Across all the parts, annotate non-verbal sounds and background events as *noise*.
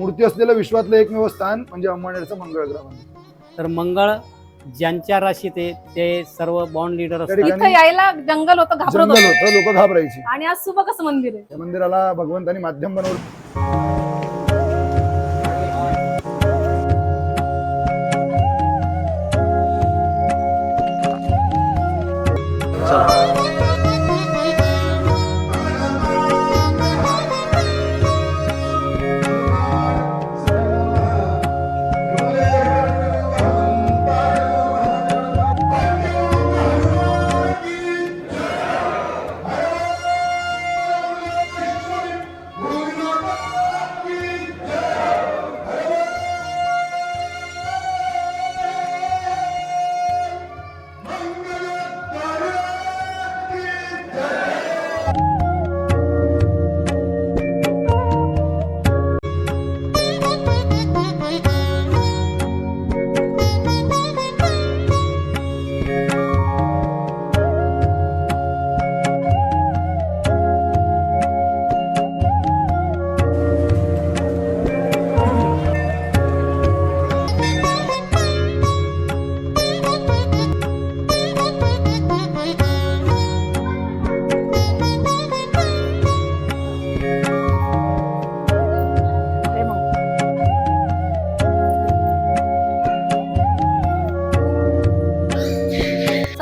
मूर्ती असलेलं विश्वातलं एकमेव स्थान म्हणजे अंमळनेरचं मंगळ ग्रह तर मंगळ ज्यांच्या राशीत आहे ते सर्व बॉन्ड लीडर असतात. इथं यायला जंगल होतं घाबरत जंगल होतं. होतं लोक घाबरायची. आणि आज सुबकच मंदिर आहे. मंदिराला भगवंतानी माध्यम बनवलं.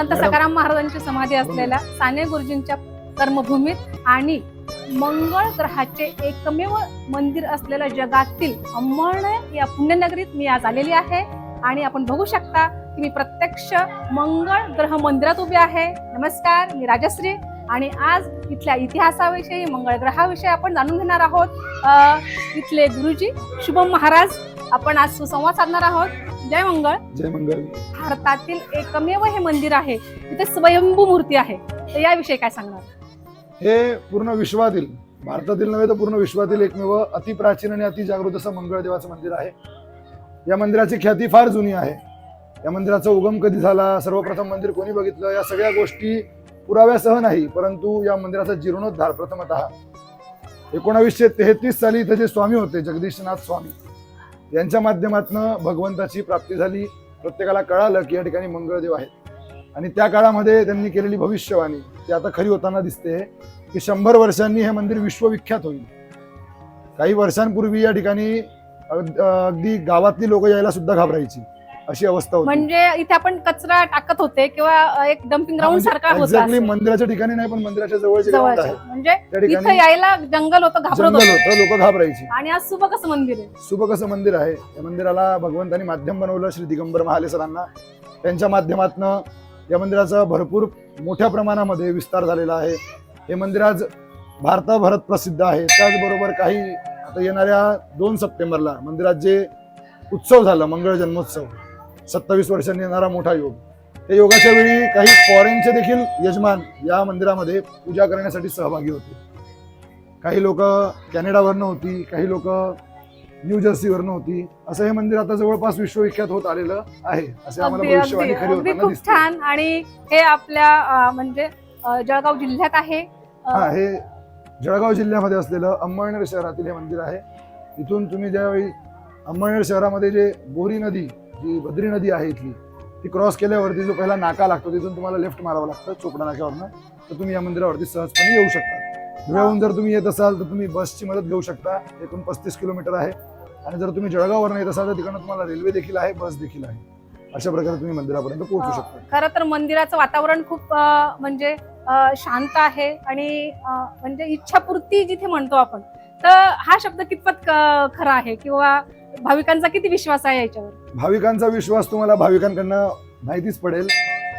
संत सकाराम महाराजांची समाधी असलेल्या साने गुरुजींच्या कर्मभूमीत आणि मंगळ ग्रहाचे एकमेव मंदिर असलेल्या जगातील अंमळनेर या पुण्यनगरीत मी आज आलेली आहे. आणि आपण बघू शकता की मी प्रत्यक्ष मंगळ ग्रह मंदिरात उभी आहे. नमस्कार मी राजश्री. आणि आज इथल्या इतिहासाविषयी मंगळ ग्रहाविषयी आपण जाणून घेणार आहोत. इथले गुरुजी शुभम महाराज आपण आज सुसंवाद साधणार आहोत. जय मंगळ. जय मंगल भारतातील एकमेव हे मंदिर आहे. तिथे स्वयंभू मूर्ती आहे. तर याविषयी काय सांगणार? हे पूर्ण विश्वातील भारतातील नव्हे तर पूर्ण विश्वातील एकमेव अतिप्राचीन आणि अतिजागृत असं मंगळ देवाचं मंदिर आहे. या मंदिराची ख्याती फार जुनी आहे. या मंदिराचा उगम कधी झाला? सर्वप्रथम मंदिर कोणी बघितलं? या सगळ्या गोष्टी पुराव्यासह नाही परंतु या मंदिराचा जीर्णोद्धार प्रथमतः. एकोणावीसशे तेहतीस साली इथे जे स्वामी होते जगदीशनाथ स्वामी यांच्या माध्यमातून भगवंताची प्राप्ती झाली. प्रत्येकाला कळालं की या ठिकाणी मंगळदेव आहेत. आणि त्या काळामध्ये त्यांनी केलेली भविष्यवाणी ती आता खरी होताना दिसते. की शंभर वर्षांनी हे मंदिर विश्वविख्यात होईल. काही वर्षांपूर्वी या ठिकाणी अग- अगदी गावातली लोक यायला सुद्धा घाबरायची. अशी अवस्था होती. म्हणजे इथे आपण कचरा टाकत होते किंवा एक डम्पिंग ग्राउंड सारखा होता एक्झॅक्टली. मंदिराच्या ठिकाणी नाही पण मंदिराच्या जवळचे ग्राउंड जवळचे. आहे. म्हणजे इथं यायला जंगल होतं घाबरत जंगल होतं. होतं लोक घाबरायची. आणि आज सुबकच मंदिर आहे. सुबक असं मंदिर आहे. या मंदिराला भगवंतानी माध्यम बनवलं श्री दिगंबर महाले सरांना. त्यांच्या माध्यमातनं या मंदिराचा भरपूर मोठ्या प्रमाणामध्ये विस्तार झालेला आहे. हे मंदिर आज भारताभरात प्रसिद्ध आहे. त्याचबरोबर काही आता येणाऱ्या दोन सप्टेंबरला मंदिरात जे उत्सव झाला मंगळ जन्मोत्सव सत्तावीस वर्षांनी येणारा मोठा योग. त्या योगाच्या वेळी काही फॉरेनचे देखील यजमान या मंदिरामध्ये पूजा करण्यासाठी सहभागी होते. काही लोक कॅनडावरनं होती काही लोक न्यू जर्सीवरनं होती. असं हे मंदिर आता जवळपास विश्वविख्यात होत आलेलं आहे. असे आम्हाला भविष्यवाणी खरी होताना खूप छान. आणि हे आपल्या म्हणजे जळगाव जिल्ह्यात आहे. हा हे जळगाव जिल्ह्यामध्ये असलेलं अंमळनेर शहरातील हे मंदिर आहे. इथून तुम्ही ज्यावेळी अंमळनेर शहरामध्ये जे बोरी नदी जी बद्री नदी आहे इथली ती क्रॉस केल्यावरती जो पहिला नाका लागतो तिथून तुम्हाला लेफ्ट मारावं लागतं चोपडा नाक्यावरनं. तर तुम्ही या मंदिरावरती सहजपणे येऊ शकता. धुळ्याहून जर तुम्ही येत असाल तर तुम्ही बसची मदत घेऊ शकता. एकूण पस्तीस किलोमीटर आहे. आणि जर तुम्ही जळगाववरून येत असाल तर तिकडनं तुम्हाला रेल्वे देखील आहे बस देखील आहे. अशा प्रकारे तुम्ही मंदिरापर्यंत पोहोचू शकता. खरं तर मंदिराचं वातावरण खूप म्हणजे शांत आहे आणि म्हणजे इच्छापूर्ती जिथे म्हणतो आपण तर हा शब्द कितपत खरा आहे? किंवा भाविकांचा किती विश्वास आहे याच्यावर? भाविकांचा विश्वास तुम्हाला भाविकांकडनं माहितीच पडेल.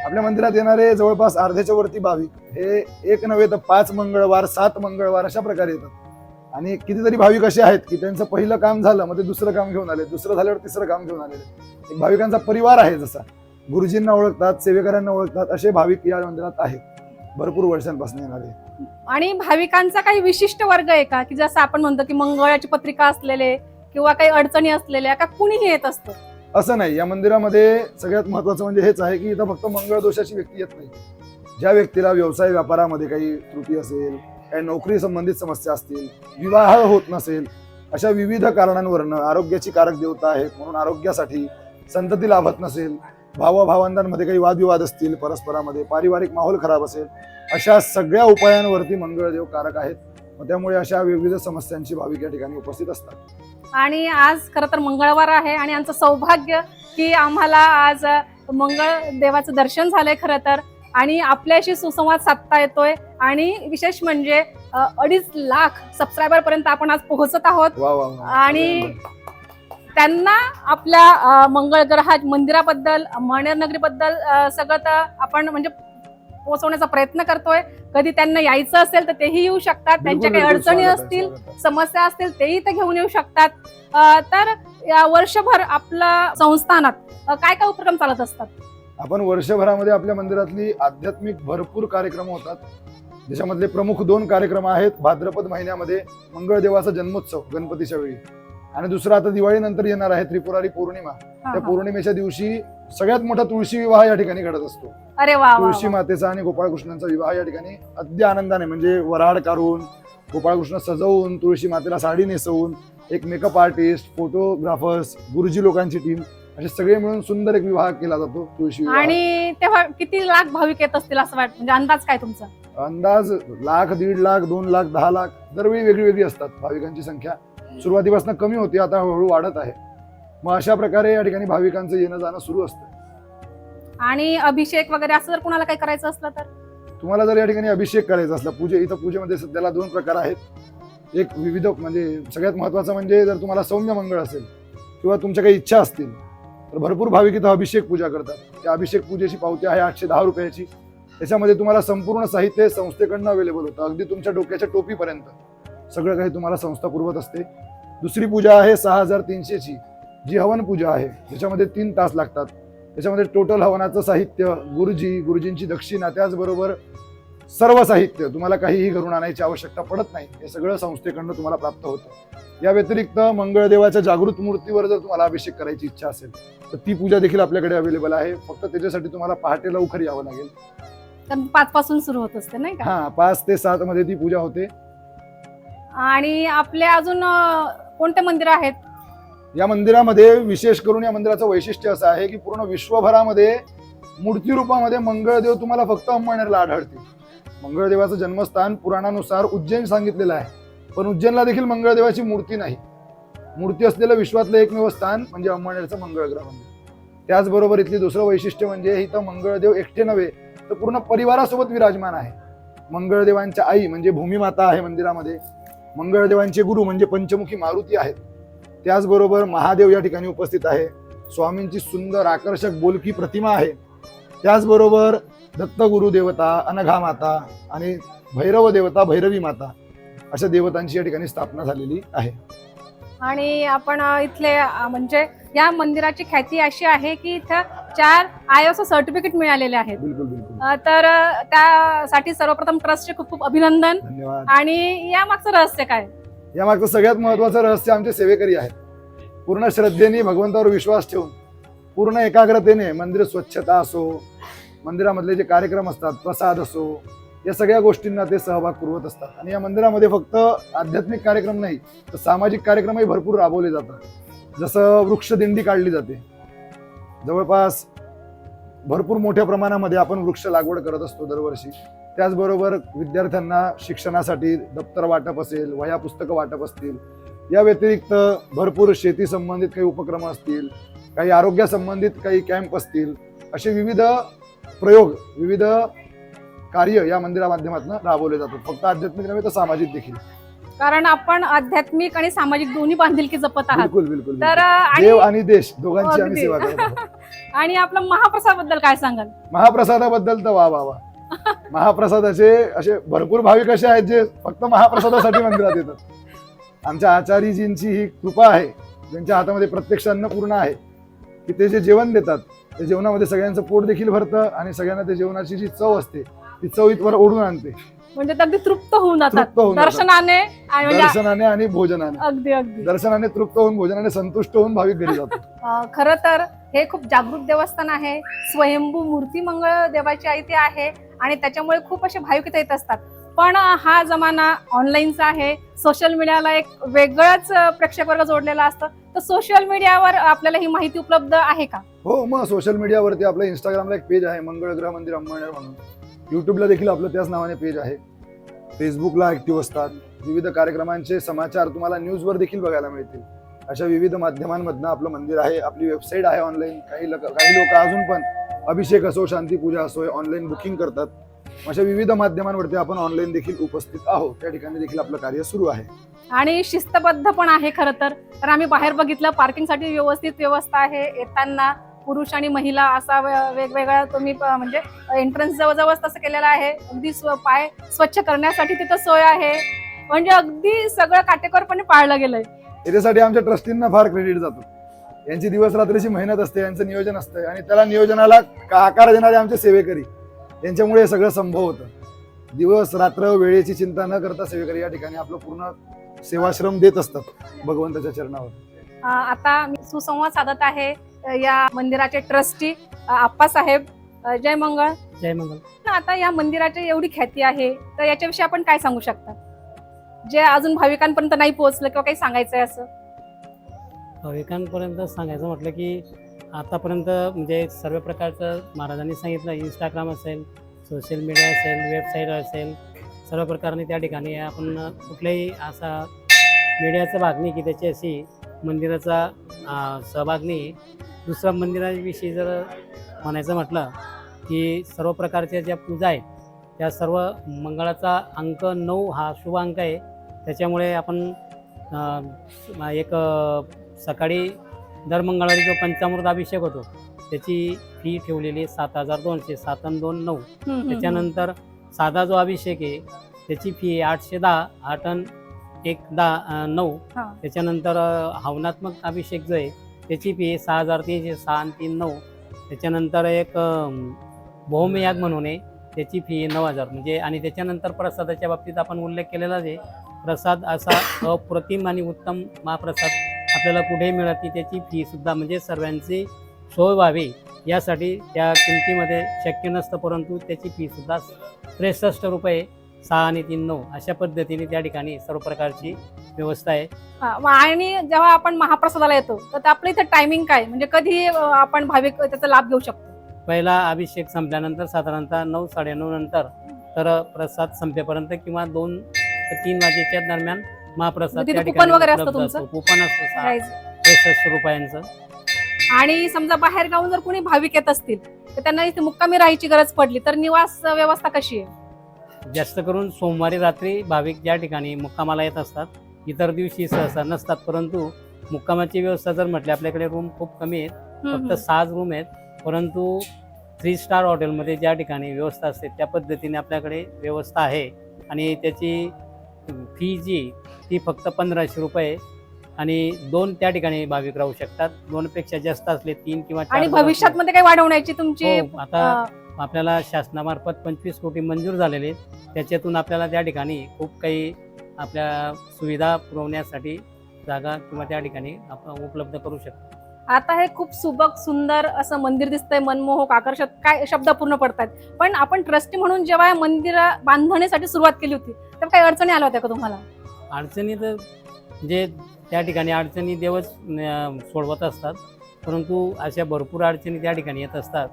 आपल्या मंदिरात येणारे जवळपास अर्ध्याच्या वरती भाविक. हे एक नव्हे तर पाच मंगळवार सात मंगळवार अशा प्रकारे येतात. आणि कितीतरी भाविक असे आहेत की त्यांचं पहिलं काम झालं मग ते दुसरं काम घेऊन आले. दुसरं झाल्यावर तिसरं काम घेऊन आलेले एक भाविकांचा परिवार आहे जसा. गुरुजींना ओळखतात सेवेकऱ्यांना ओळखतात असे भाविक या मंदिरात आहेत. भरपूर वर्षांपासून येणारे आणि भाविकांचा काही विशिष्ट वर्ग आहे का? की जसं आपण म्हणतो की मंगळाची पत्रिका असलेले किंवा काही अडचणी असलेल्या का कुणीही येत असतो. असं नाही. या मंदिरामध्ये सगळ्यात महत्वाचं म्हणजे हेच आहे की इथं फक्त मंगळ दोषाची व्यक्ती येत नाही. ज्या व्यक्तीला व्यवसाय व्यापारामध्ये काही त्रुटी असेल काही नोकरी संबंधित समस्या असतील विवाह होत नसेल अशा विविध कारणांवरनं आरोग्याची कारक देवता आहेत म्हणून आरोग्यासाठी संतती लाभत नसेल भावाभावंडांमध्ये काही वादविवाद असतील परस्परामध्ये पारिवारिक माहोल खराब असेल अशा सगळ्या उपायांवरती मंगळदेव कारक आहेत. मग त्यामुळे अशा विविध समस्यांची भाविक या ठिकाणी उपस्थित असतात. आणि आज खरं तर मंगळवार आहे आणि आमचं सौभाग्य की आम्हाला आज मंगळ देवाचं दर्शन झालंय खरं तर. आणि आपल्याशी सुसंवाद साधता येतोय. आणि विशेष म्हणजे अडीच लाख सबस्क्रायबर पर्यंत आपण आज पोहोचत आहोत. आणि त्यांना आपल्या मंगळ ग्रहा मंदिराबद्दल मणेर नगरीबद्दल अ, सगळं तर आपण म्हणजे पोहोचवण्याचा प्रयत्न करतोय. कधी त्यांना यायचं असेल तर तेही येऊ शकतात. त्यांच्या काही. अडचणी असतील. समस्या असतील तेही ते घेऊन येऊ शकतात. तर वर्षभर आपल्या संस्थानात काय काय उपक्रम चालत असतात? आपण वर्षभरामध्ये आपल्या मंदिरातली आध्यात्मिक भरपूर कार्यक्रम होतात. ज्याच्यामधले प्रमुख दोन कार्यक्रम आहेत. भाद्रपद महिन्यामध्ये मंगळदेवाचा जन्मोत्सव गणपतीच्या वेळी. आणि दुसरा आता दिवाळीनंतर येणार आहे त्रिपुरारी पौर्णिमा. त्या. पौर्णिमेच्या दिवशी सगळ्यात मोठा तुळशी विवाह या ठिकाणी घडत असतो. अरे वा तुळशी मातेचा आणि गोपाळकृष्णांचा विवाह या ठिकाणी अगदी आनंदाने म्हणजे वराड काढून गोपाळकृष्ण सजवून तुळशी मातेला साडी नेसवून एक मेकअप आर्टिस्ट फोटोग्राफर्स गुरुजी लोकांची टीम असे सगळे मिळून सुंदर एक विवाह केला जातो तुळशी आणि तेव्हा किती लाख भाविक येत असतील असं वाटतं? म्हणजे अंदाज काय तुमचा? अंदाज लाख दीड लाख दोन लाख दहा लाख दरवेळी वेगळी वेगळी असतात भाविकांची संख्या. सुरुवातीपासून कमी होती आता हळूहळू वाढत आहे. मग अशा प्रकारे या ठिकाणी भाविकांचं येणं जाणं सुरू असतं. आणि अभिषेक वगैरे असं जर कुणाला काही करायचं असलं तर? तुम्हाला जर या ठिकाणी अभिषेक करायचा असला पूजे इथं पूजेमध्ये सध्याला दोन प्रकार आहेत. एक विविध म्हणजे सगळ्यात महत्वाचं म्हणजे जर तुम्हाला सौम्य मंगळ असेल किंवा तुमच्या काही इच्छा असतील तर भरपूर भाविक इथं अभिषेक पूजा करतात. त्या अभिषेक पूजेची पावती आहे आठशे दहा रुपयाची. त्याच्यामध्ये तुम्हाला संपूर्ण साहित्य संस्थेकडनं अवेलेबल होतं. अगदी तुमच्या डोक्याच्या टोपीपर्यंत सगळं काही तुम्हाला संस्था पुरवत असते. दुसरी पूजा आहे सहा हजार तीनशेची. जी हवन पूजा आहे ज्याच्यामध्ये तीन तास लागतात. त्याच्यामध्ये टोटल हवनाचं साहित्य गुरुजी गुरुजींची दक्षिणा त्याचबरोबर सर्व साहित्य. तुम्हाला काहीही घरून आणायची आवश्यकता पडत नाही. हे सगळं संस्थेकडनं तुम्हाला प्राप्त होतं. या व्यतिरिक्त मंगळदेवाच्या जागृत मूर्तीवर जर तुम्हाला अभिषेक करायची इच्छा असेल तर ती पूजा देखील आपल्याकडे अवेलेबल आहे. फक्त त्याच्यासाठी तुम्हाला पहाटे लवकर यावं लागेल. पाच पासून सुरू होत असते नाही हा पाच ते सात मध्ये ती पूजा होते. आणि आपले अजून कोणते मंदिर आहेत? या मंदिरामध्ये विशेष करून या मंदिराचं वैशिष्ट्य असं आहे की पूर्ण विश्वभरामध्ये मूर्ती रूपामध्ये मंगळदेव तुम्हाला फक्त अंमळनेरला आढळतील. मंगळदेवाचं जन्मस्थान पुराणानुसार उज्जैन सांगितलेलं आहे. पण उज्जैनला देखील मंगळदेवाची मूर्ती नाही. मूर्ती असलेलं विश्वातलं एकमेव स्थान म्हणजे अंमळनेरचं मंगळग्रह मंदिर. त्याचबरोबर इथली दुसरं वैशिष्ट्य म्हणजे इथं मंगळदेव एकटे नव्हे तर पूर्ण परिवारासोबत विराजमान आहे. मंगळदेवांच्या आई म्हणजे भूमिमाता आहे मंदिरामध्ये. मंगळदेवांचे गुरु म्हणजे पंचमुखी मारुती आहेत. त्याचबरोबर महादेव या ठिकाणी उपस्थित आहे. स्वामींची सुंदर आकर्षक बोलकी प्रतिमा आहे. त्याचबरोबर दत्तगुरु देवता अनघा माता आणि भैरव देवता भैरवी माता अशा देवतांची या ठिकाणी स्थापना झालेली आहे. आणि आपण इथले म्हणजे या मंदिराची ख्याती अशी आहे की इथं चार आय एस सर्टिफिकेट मिळालेले आहेत. तर त्यासाठी सर्वप्रथम ट्रस्टचे खूप खूप अभिनंदन. आणि या मागचं रहस्य काय? यामागचं सगळ्यात महत्वाचं रहस्य आमचे सेवेकरी आहेत. पूर्ण श्रद्धेने भगवंतावर विश्वास ठेवून पूर्ण एकाग्रतेने मंदिर स्वच्छता असो मंदिरामधले जे कार्यक्रम असतात प्रसाद असो या सगळ्या गोष्टींना ते सहभाग पुरवत असतात. आणि या मंदिरामध्ये फक्त आध्यात्मिक कार्यक्रम नाही तर सामाजिक कार्यक्रमही भरपूर राबवले जातात. जसं वृक्षदिंडी काढली जाते. जवळपास भरपूर मोठ्या प्रमाणामध्ये आपण वृक्ष लागवड करत असतो दरवर्षी. त्याचबरोबर विद्यार्थ्यांना शिक्षणासाठी दप्तर वाटप असेल वह्या पुस्तकं वाटप असतील या व्यतिरिक्त भरपूर शेती संबंधित काही उपक्रम असतील काही आरोग्यासंबंधित काही कॅम्प असतील असे विविध प्रयोग विविध कार्य या मंदिरा माध्यमातून राबवले जातात. फक्त आध्यात्मिक नव्हे तर सामाजिक देखील. कारण आपण आध्यात्मिक आणि सामाजिक दोन्ही बांधिलकी जपत आहात. बिलकुल बिलकुल तर देव आणि देश दोघांची आम्ही. सेवा करत *laughs* आणि आपलं महाप्रसादबद्दल काय सांगाल? महाप्रसादाबद्दल तर वा वा वा. महाप्रसादाचे असे भरपूर भाविक असे आहेत जे फक्त महाप्रसादासाठी मंदिरात येतात. आमच्या आचार्यजींची ही कृपा आहे ज्यांच्या हातामध्ये प्रत्यक्ष अन्नपूर्ण आहे की ते जे जेवण देतात ते जेवणामध्ये सगळ्यांचं पोट देखील भरतं आणि सगळ्यांना ते जेवणाची जी चव असते ती चव इथवर ओढून आणते. म्हणजे अगदी तृप्त होऊन. दर्शनाने आणि म्हणजे दर्शनाने आणि भोजनाने. अगदी अगदी. दर्शनाने तृप्त होऊन भोजनाने संतुष्ट होऊन भाविक घरी जातात. अ, खरं तर हे खूप जागृत देवस्थान आहे. स्वयंभू मूर्ती मंगळ देवाची आई ते आहे. आणि त्याच्यामुळे खूप असे भाविकता येत असतात. पण हा जमाना ऑनलाईनचा आहे. सोशल मीडियाला एक वेगळंच प्रेक्षक वर्ग जोडलेला असतं. तर सोशल मीडियावर आपल्याला ही माहिती उपलब्ध आहे का? हो मग सोशल मीडियावरती आपलं इंस्टाग्रामला एक पेज आहे मंगळग्रह मंदिर अंबळनेर म्हणून. युट्यूबला देखील आपलं त्याच नावाने पेज आहे. फेसबुकला ऍक्टिव्ह असतात. विविध कार्यक्रमांचे समाचार तुम्हाला न्यूजवर देखील बघायला मिळतील. अशा विविध माध्यमांमधनं आपलं मंदिर आहे आपली वेबसाईट आहे ऑनलाईन काही लोक काही लोक अजून पण अभिषेक असो शांतीपूजा असो ऑनलाईन बुकिंग करतात. अशा विविध माध्यमांवरती आपण ऑनलाईन देखील उपस्थित आहोत. त्या ठिकाणी देखील आपलं कार्य सुरू आहे. आणि शिस्तबद्ध पण आहे खरं तर. तर आम्ही बाहेर बघितलं पार्किंगसाठी व्यवस्थित व्यवस्था आहे. येताना पुरुष आणि महिला असा वे- वेगवेगळा तुम्ही म्हणजे एंट्रन्स जवळजवळ तसं केलेलं आहे. अगदी स्व पाय स्वच्छ करण्यासाठी तिथं सोय आहे. म्हणजे अगदी सगळं काटेकोरपणे पाळलं गेलंय. याच्यासाठी आमच्या ट्रस्टींना फार क्रेडिट जातो. यांची दिवस रात्रीची मेहनत असते यांचं नियोजन असतं आणि त्याला नियोजनाला का- आकार देणारे आमचे सेवेकरी यांच्यामुळे हे सगळं संभव होतं. दिवस रात्र वेळेची चिंता न करता सेवेकरी या ठिकाणी आपलं पूर्ण सेवाश्रम देत असतात भगवंताच्या चरणावर. आता मी सुसंवाद साधत आहे या मंदिराचे ट्रस्टी आप्पासाहेब जय मंगळ. जय मंगल आता या मंदिराची एवढी ख्याती आहे तर याच्याविषयी आपण काय सांगू शकता? जे अजून भाविकांपर्यंत नाही पोहोचलं किंवा काही सांगायचं आहे असं? भाविकांपर्यंत सांगायचं म्हटलं की आतापर्यंत म्हणजे सर्व प्रकारचं महाराजांनी सांगितलं इंस्टाग्राम असेल सोशल मीडिया असेल वेबसाईट असेल सर्व प्रकारने त्या ठिकाणी आपण कुठल्याही असा मीडियाचा भाग नाही की त्याची अशी मंदिराचा सहभाग नाही दुसरा मंदिराविषयी जर म्हणायचं म्हटलं की सर्व प्रकारच्या ज्या पूजा आहेत त्या सर्व मंगळाचा अंक नऊ हा शुभ अंक आहे. त्याच्यामुळे आपण एक सकाळी दर मंगळवारी जो पंचामृत अभिषेक होतो त्याची फी ठेवलेली आहे सात हजार दोनशे सात आणि दोन नऊ. त्याच्यानंतर साधा जो अभिषेक आहे त्याची फी आहे आठशे दहा आठ अन एक दहा नऊ. त्याच्यानंतर हवनात्मक अभिषेक जो आहे त्याची फी आहे सहा हजार तीनशे सहा आणि तीन नऊ. त्याच्यानंतर एक भौमयाग म्हणून आहे त्याची फी आहे नऊ हजार. म्हणजे आणि त्याच्यानंतर प्रसादाच्या बाबतीत आपण उल्लेख केलेलाच आहे प्रसाद असा अप्रतिम आणि उत्तम महाप्रसाद आपल्याला कुठेही मिळत नाही त्याची फी सुद्धा म्हणजे सर्वांची सोय व्हावी. यासाठी त्या किमतीमध्ये शक्य नसतं परंतु त्याची फी सुद्धा त्रेसष्ट रुपये सहा आणि तीन नऊ अशा पद्धतीने त्या ठिकाणी सर्व प्रकारची व्यवस्था आहे. आणि जेव्हा आपण महाप्रसादाला येतो तर आपलं इथं टायमिंग काय? म्हणजे कधी आपण भाविक त्याचा लाभ घेऊ शकतो? पहिला अभिषेक संपल्यानंतर साधारणतः नऊ साडेनऊ नंतर तर प्रसाद संपेपर्यंत किंवा दोन ते तीन वाजेच्या दरम्यान महाप्रसाद म्हणजे त्या तिथे ठिकाणी कुपन वगैरे असतं उपलब्ध तुमचं? असतो. कुपन असतो सहा- Guys, त्रेसष्ट रुपयांचं. आणि समजा बाहेर गावून जर कोणी भाविक येत असतील तर त्यांना इथे मुक्कामी राहायची गरज पडली तर निवास व्यवस्था कशी आहे? जास्त करून सोमवारी रात्री भाविक ज्या ठिकाणी मुक्कामाला येत असतात इतर दिवशी सहसा नसतात परंतु मुक्कामाची व्यवस्था जर म्हटली आपल्याकडे रूम खूप कमी आहेत फक्त हम्म. सहाच रूम आहेत परंतु थ्री स्टार हॉटेलमध्ये ज्या ठिकाणी व्यवस्था असते त्या पद्धतीने आपल्याकडे व्यवस्था आहे. आणि त्याची फी जी ती फक्त पंधराशे रुपये आणि दोन त्या ठिकाणी भाविक राहू शकतात. दोनपेक्षा जास्त असले तीन किंवा आणि भविष्यात मध्ये काही वाढवण्याची तुमची हो, आता आपल्याला शासनामार्फत पंचवीस कोटी मंजूर झालेले. त्याच्यातून आपल्याला त्या ठिकाणी खूप काही आपल्या सुविधा पुरवण्यासाठी जागा किंवा त्या ठिकाणी आपण उपलब्ध करू शकतो. आता हे खूप सुबक सुंदर असं मंदिर दिसतंय मनमोहक आकर्षक काय शब्द पूर्ण पडतात पण आपण ट्रस्टी म्हणून जेव्हा मंदिर बांधण्यासाठी सुरुवात केली होती तेव्हा काही अडचणी आल्या होत्या का तुम्हाला? अडचणी तर जे त्या ठिकाणी अडचणी देवच सोडवत असतात. परंतु अशा भरपूर अडचणी त्या ठिकाणी येत असतात.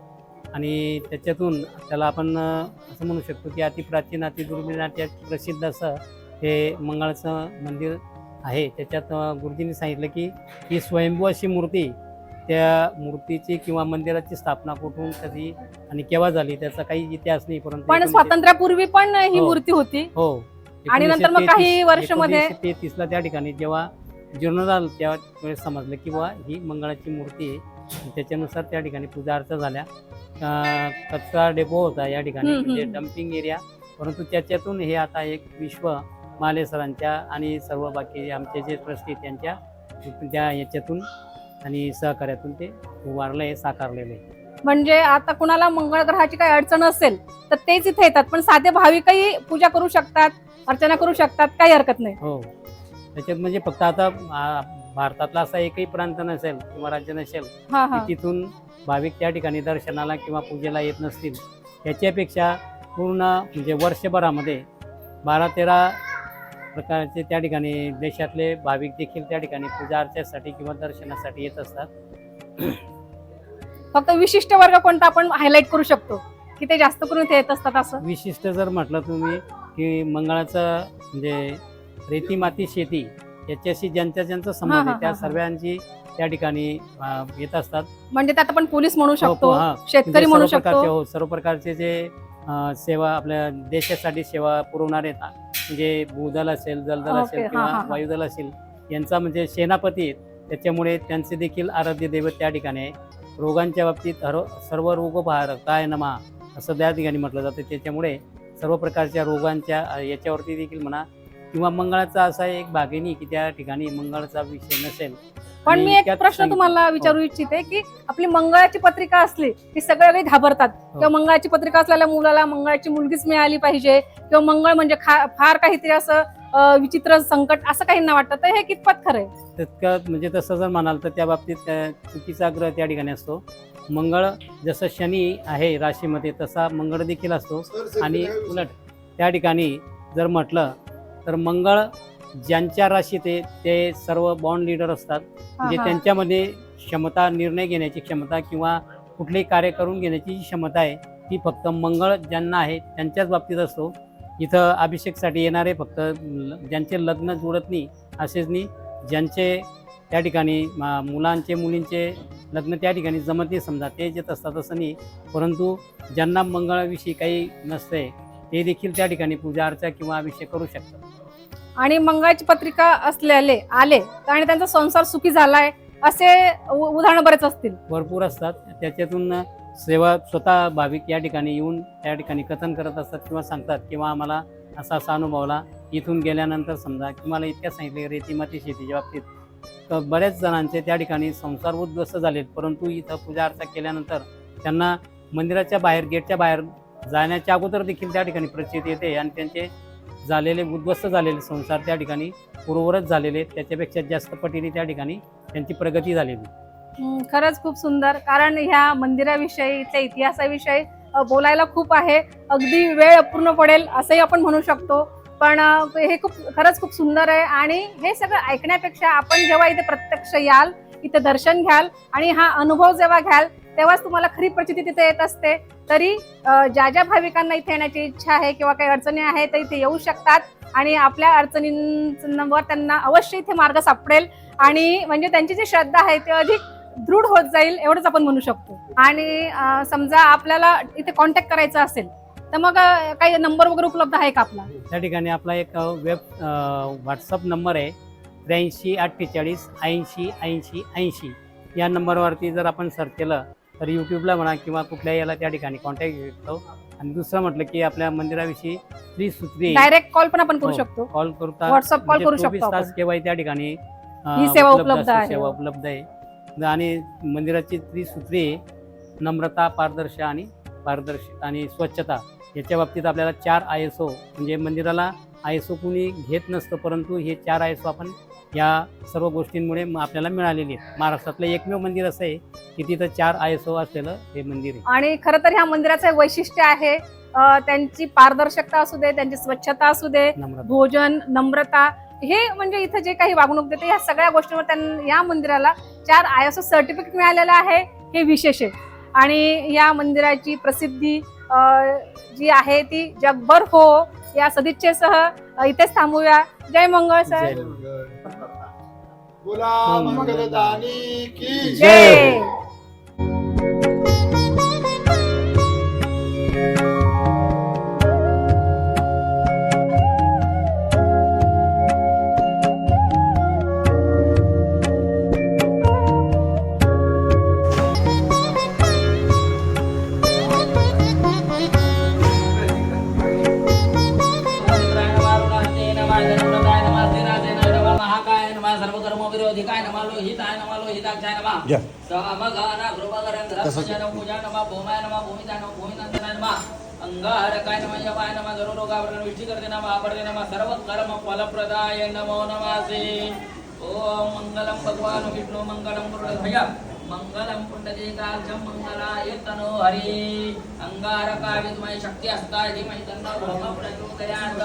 आणि त्याच्यातून त्याला आपण असं म्हणू शकतो की अतिप्राचीन अतिदुर्मिळ अति प्रसिद्ध असं हे मंगळाचं मंदिर आहे. त्याच्यात गुरुजींनी सांगितलं की ही स्वयंभू अशी मूर्ती त्या मूर्तीची किंवा मंदिराची स्थापना कुठून कधी आणि केव्हा झाली त्याचा काही इतिहास नाही परंतु पण एकोणीसशे- स्वातंत्र्यापूर्वी पण ही हो. मूर्ती होती. हो. आणि नंतर मग काही वर्षामध्ये- तेहतीसला त्या ठिकाणी जेव्हा जीर्ण झालं तेव्हा वेळेस समजलं की बुवा ही मंगळाची मूर्ती आहे. आणि त्याच्यानुसार त्या ठिकाणी पूजा अर्चा झाल्या. अं, कचरा डेपो होता या ठिकाणी हम्म, म्हणजे हम्म. डम्पिंग एरिया परंतु त्याच्यातून हे आता एक विश्व माले सरांच्या आणि सर्व बाकी आमचे जे ट्रस्टी त्यांच्या त्या याच्यातून आणि सहकार्यातून ते उभारलं आहे साकारलेलं आहे. म्हणजे आता कुणाला मंगळ ग्रहाची काही अडचण असेल तर तेच इथे येतात. पण साधे भाविकही पूजा करू शकतात अर्चना करू शकतात काही हरकत नाही. हो. त्याच्यात म्हणजे फक्त आता आ, भारतातला असा एकही प्रांत नसेल किंवा राज्य नसेल हा हा. की तिथून भाविक त्या ठिकाणी दर्शनाला किंवा पूजेला येत नसतील. याच्यापेक्षा पूर्ण म्हणजे वर्षभरामध्ये बारा तेरा प्रकारचे त्या ठिकाणी देशातले भाविक देखील त्या ठिकाणी पूजा अर्चेसाठी किंवा दर्शनासाठी येत असतात. फक्त विशिष्ट वर्ग कोणता आपण हायलाईट करू शकतो? की ते जास्त करून इथे येत असतात असं? विशिष्ट जर म्हटलं तुम्ही की मंगळाचं म्हणजे रेती माती शेती याच्याशी ज्यांचा ज्यांचा हा, संबंध हा, आहे त्या हा, हा. सर्वांची त्या ठिकाणी येत असतात. म्हणजे त्यात आपण पोलीस म्हणू शकतो हा. शेतकरी म्हणजे म्हणू शकतो. हो सर्व प्रकारचे जे सेवा आपल्या देशासाठी सेवा पुरवणारे म्हणजे भूदल असेल जलदल असेल किंवा. आहेत. असेल यांचा म्हणजे सेनापती आहेत त्याच्यामुळे त्यांचे देखील आराध्य दैवत त्या ठिकाणी आहे रोगांच्या बाबतीत हर सर्व रोगोपहार काय नमा असं त्या ठिकाणी म्हटलं जातं त्याच्यामुळे सर्व प्रकारच्या रोगांच्या याच्यावरती देखील म्हणा किंवा मंगळाचा असा एक भागिनी की त्या ठिकाणी मंगळाचा विषय नसेल पण मी एक प्रश्न. तुम्हाला विचारू इच्छिते की आपली मंगळाची पत्रिका असली की सगळे काही घाबरतात. हो. किंवा मंगळाची पत्रिका असलेल्या मुलाला मंगळाची मुलगीच मिळाली पाहिजे किंवा मंगळ म्हणजे खा- फार काहीतरी असं विचित्र संकट असं काहींना वाटतं. तर हे कितपत खरंय तितकं म्हणजे तसं जर म्हणाल तर त्या बाबतीत चुकीचा ग्रह त्या ठिकाणी असतो. मंगळ जसं शनी आहे राशीमध्ये तसा मंगळ देखील असतो. आणि उलट त्या ठिकाणी जर म्हटलं तर मंगळ ज्यांच्या राशीत आहे ते सर्व बॉन्ड लीडर असतात. म्हणजे. त्यांच्यामध्ये क्षमता निर्णय घेण्याची क्षमता किंवा कुठलेही कार्य करून घेण्याची जी क्षमता आहे ती फक्त मंगळ ज्यांना आहे त्यांच्याच बाबतीत असतो. इथं अभिषेकसाठी येणारे फक्त ज्यांचे लग्न जुळत नाही असेच नाही ज्यांचे त्या ठिकाणी मुलांचे मुलींचे लग्न त्या ठिकाणी जमत नाही समजा ते येत असतात असं नाही. परंतु ज्यांना मंगळाविषयी काही नसते ते देखील त्या ठिकाणी पूजा अर्चा किंवा अभिषेक करू शकतात. आणि मंगळाची पत्रिका असलेले आले आणि त्यांचा संसार सुखी झालाय असे उ- उदाहरण बरेच असतील. भरपूर असतात. त्याच्यातून सेवा स्वतः भाविक या ठिकाणी येऊन त्या ठिकाणी कथन करत असतात किंवा सांगतात किंवा आम्हाला असा असा अनुभवला इथून गेल्यानंतर समजा की मला इतक्या सांगितले रेतीमाती शेतीच्या बाबतीत. तर बऱ्याच जणांचे त्या ठिकाणी संसार उद्ध्वस्त झालेत. परंतु इथं पूजा अर्चा केल्यानंतर त्यांना मंदिराच्या बाहेर गेटच्या बाहेर जाण्याच्या अगोदर देखील त्या ठिकाणी प्रचिती येते आणि त्यांचे झालेले उद्ध्वस्त झालेले संसार त्या ठिकाणी पूर्ववरच झालेले त्याच्यापेक्षा जास्त पटीने त्या ठिकाणी त्यांची प्रगती झालेली. खरंच खूप सुंदर. कारण ह्या मंदिराविषयी इथल्या इतिहासाविषयी बोलायला खूप आहे. अगदी वेळ अपूर्ण पडेल असंही आपण म्हणू शकतो. पण हे खूप खरंच खूप सुंदर आहे. आणि हे सगळं ऐकण्यापेक्षा आपण जेव्हा इथे प्रत्यक्ष याल इथे दर्शन घ्याल आणि हा अनुभव जेव्हा घ्याल तेव्हाच तुम्हाला खरी प्रचिती तिथे येत असते. तरी ज्या ज्या भाविकांना इथे येण्याची इच्छा आहे किंवा काही अडचणी आहे तर इथे येऊ शकतात आणि आपल्या अडचणींवर त्यांना अवश्य इथे मार्ग सापडेल आणि म्हणजे त्यांची जी श्रद्धा आहे ती अधिक दृढ होत जाईल एवढंच आपण म्हणू शकतो. आणि समजा आपल्याला इथे कॉन्टॅक्ट करायचा असेल तर मग काही नंबर वगैरे उपलब्ध आहे का आपला? त्या ठिकाणी आपला एक वेब व्हॉट्सअप नंबर आहे त्र्याऐंशी अठ्ठेचाळीस ऐंशी ऐंशी ऐंशी. या नंबरवरती जर आपण सर्च केलं तर यूट्यूबला म्हणा किंवा कुठल्याही याला त्या ठिकाणी कॉन्टॅक्ट घेतो आणि दुसरं म्हटलं की आपल्या मंदिराविषयी त्रिसूत्री डायरेक्ट कॉल पण आपण करू हो. शकतो कॉल करता व्हॉट्सअप कॉल करू 24 शकतो तास केव्हाही त्या ठिकाणी ही सेवा उपलब्ध आहे. सेवा उपलब्ध आहे आणि मंदिराची त्रिसूत्री नम्रता पारदर्शक आणि पारदर्शक आणि स्वच्छता याच्या बाबतीत आपल्याला चार आय एस ओ म्हणजे मंदिराला आय एस ओ कुणी घेत नसतं परंतु हे चार आय एस ओ आपण या सर्व गोष्टींमुळे आपल्याला मिळालेली आहेत. महाराष्ट्रातलं एकमेव मंदिर असं आहे की तिथं चार आय एस ओ असलेलं हे मंदिर आहे. आणि खरं तर ह्या मंदिराचं वैशिष्ट्य आहे त्यांची पारदर्शकता असू दे त्यांची स्वच्छता असू दे भोजन नम्रता हे म्हणजे इथं जे काही वागणूक देते या सगळ्या गोष्टींवर त्यांना या मंदिराला चार आय एस ओ सर्टिफिकेट मिळालेलं आहे हे विशेष आहे. आणि या मंदिराची प्रसिद्धी जी आहे ती जगभर हो. या सदिच्छेसह इथेच थांबूया. जय मंगळ सर. बोला मंगलदानी की जय. नमः लोहिताय नमः लोहिताक्षाय नमः। समगाना गृहकरंधरात्मजाय नमः पूजा नमः भूमाय नमः भूमिताय नमः भूमिनंदनाय नमः। अंगारकाय नमः यमाय नमः गरुरोगावरण विष्टिकर्ते नमः आपडते नमः सर्वकर्म फलप्रदाय नमो नमासे। ओम मंगलम भगवान विष्णु मंगलम गुरुध्वज मंगलम पुंडलीकाक्षं मंगलाय तनो हरि। अंगारकाय विद्महे शक्ती अस्ताय धीमहि तन्नो भौम प्रचोदयात्।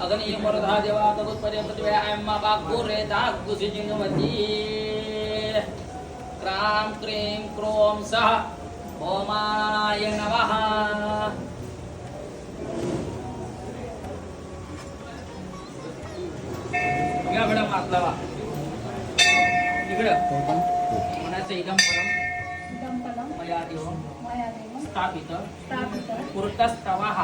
अग्नि मूर्धा देवा तगुत्पदे पृथ्वी अयम्मा बाकुरे दागुसि जिंगवती क्रां क्रीं क्रों सः ओमाय नमः. या मॅडम इकडं. मनाचं इदम परम मया देव. स्थापित. स्थापित. पुरतस्तवः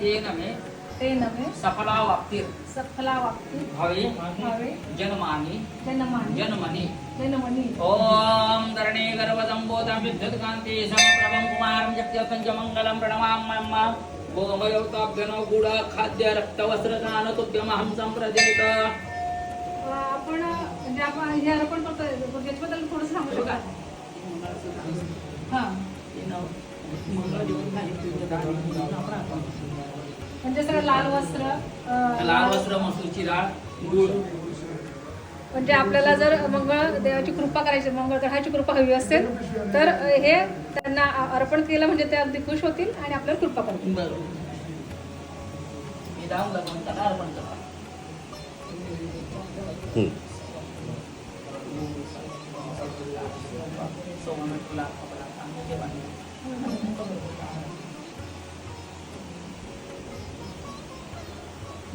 तेन मे ते नवे सफलावाप्तिर्. सफला वाक्ती भवे. भावे. जन्मानि. जनमानी. जन्मनि. जनमनी. ॐ धरणे गर्भदम्बोधं विद्युत्कान्ति समप्रभं कुमारं जगत्यपञ्चमङ्गलं प्रणमाम्यम्म गोमयोक्ताभ्यनो गुड खाद्य रक्तवस्त्रदान तुभ्यमहं सम्प्रदेत आपण म्हणजे आपण हे अर्पण करतोय याच्याबद्दल थोडं सांगू. शकाल हा. म्हणजे सगळं लाल वस्त्र अं, लाल वस्त्र मसूरची डाळ गुळ. म्हणजे आपल्याला जर मंगळ देवाची कृपा करायची मंगळ ग्रहाची कृपा हवी असेल तर हे त्यांना अर्पण केलं म्हणजे ते अगदी खुश होतील आणि आपल्याला कृपा करतील. बरोबर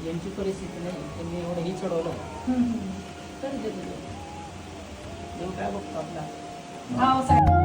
यांची परिस्थिती नाही त्यांनी एवढं ही चढवलं. तरी. देव काय बघतो आपला भाव सगळ्या